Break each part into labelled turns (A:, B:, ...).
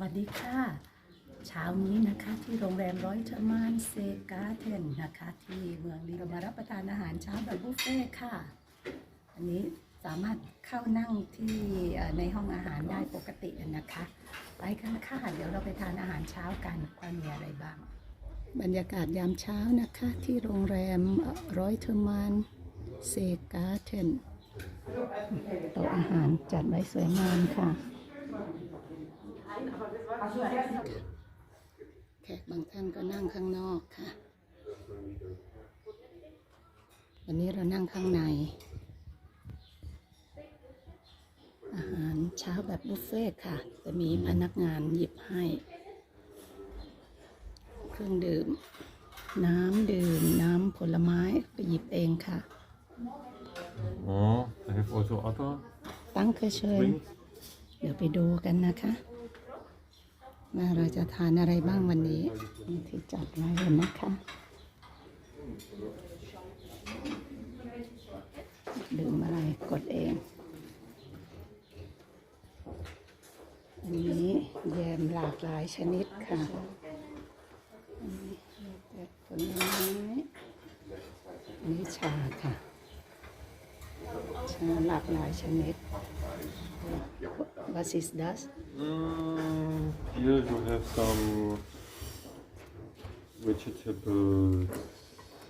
A: วัสดีค่ะ เช้านี้นะคะที่โรงแรมร้อยเทอร์มานเซกาเทนนะคะ ที่เมืองนี้เรามารับประทานอาหารเช้าแบบบุฟเฟ่ค่ะ อันนี้สามารถเข้านั่งที่ในห้องอาหารได้ปกตินะคะ ไปกันค่ะเดี๋ยวเราไปทานอาหารเช้ากันว่ามีอะไรบ้าง บรรยากาศยามเช้านะคะที่โรงแรมร้อยเทอร์มานเซกาเทนโต๊ะอาหารจัดไว้สวยงามค่ะ แขกบางท่านก็นั่งข้างนอกค่ะ วันนี้เรานั่งข้างใน อาหารเช้าแบบบุฟเฟ่ต์ค่ะ จะมีพนักงานหยิบให้ เครื่องดื่ม น้ำดื่ม น้ำผลไม้ไปหยิบเองค่ะ
B: Oh, I have also other
A: ตั้งเคยเชิญ
B: drinks.
A: เดี๋ยวไปดูกันนะคะ ว่าเราจะทานอะไรบ้างวันนี้ ที่จัดไว้เลยนะคะดื่มอะไรกดเอง อันนี้แยมหลากหลายชนิดค่ะอันนี้แต่ผลไม้อันนี้ชาค่ะ ชาหลากหลายชนิด What is that?
B: Mm, here you have some vegetables.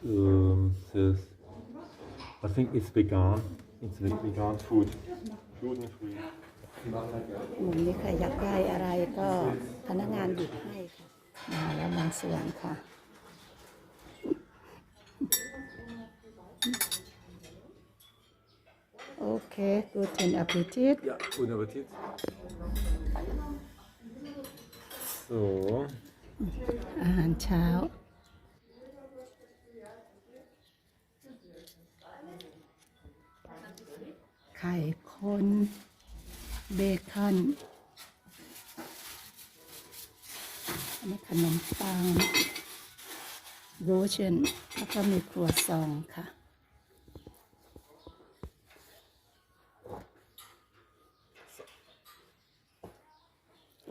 B: Um, this, I think it's vegan. It's ve- vegan food. Gluten free.
A: มุมนี้ใครอยากได้อะไรก็พนักงานหยิบให้ค่ะ มาแล้วบางส่วนค่ะ โอเค guten Appetit
B: Ja, guten Appetit. So,
A: อาหารเช้า ไข่คน เบคอนอันนี้ขนมปังโรเชนแล้วก็มีครัวซองค่ะ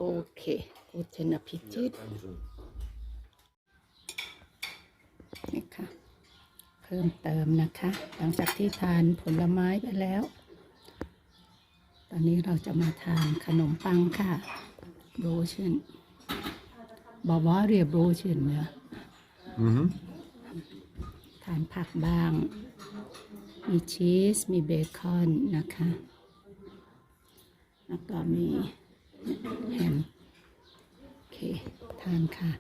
A: โอเคกูเทนอพิจิต
B: Dankeschön.
A: นี่ค่ะเพิ่มเติมนะคะ หลังจากที่ทานผลไม้ไปแล้ว ตอนนี้เราจะมาทานขนมปังค่ะโรเชนบอกว่าเรียบโรเชนเนื้อ
B: Mhm.
A: ทานผักบ้าง มีชีส มีเบคอนนะคะ แล้วก็มีแฮมโอเค ทานค่ะ